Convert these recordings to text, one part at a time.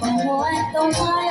তোমায় তোমায়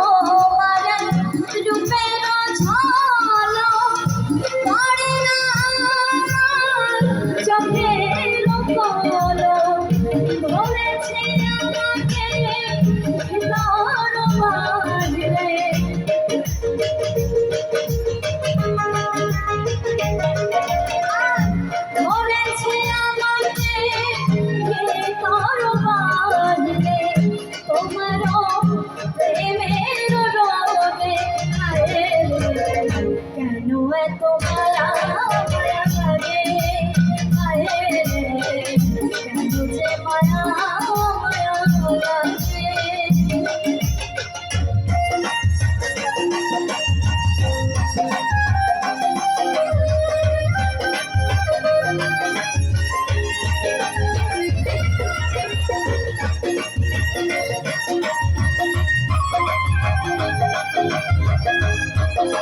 Thank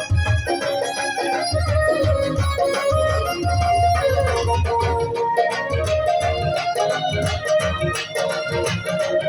you.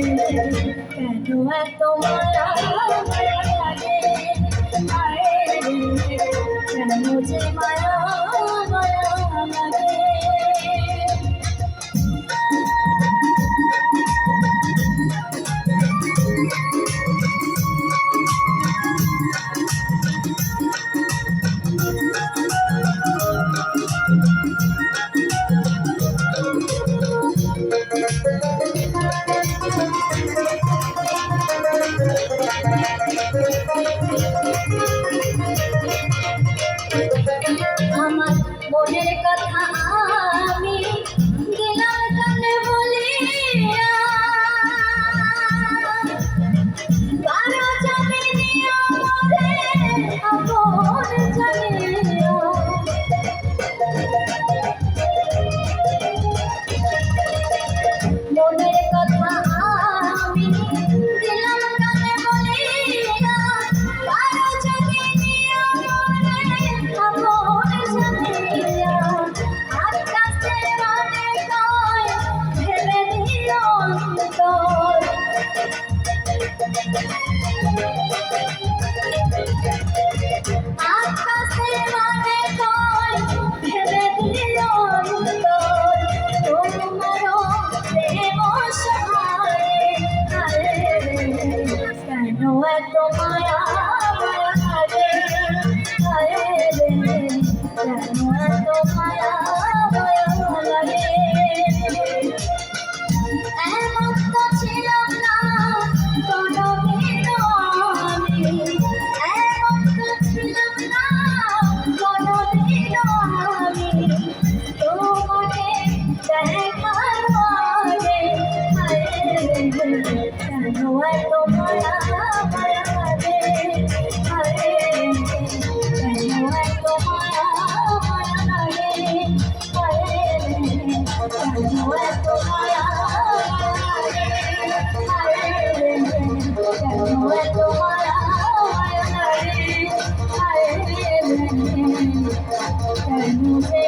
কেন এত মায়া লাগে? কেন যে মায়া মনের কথা কেন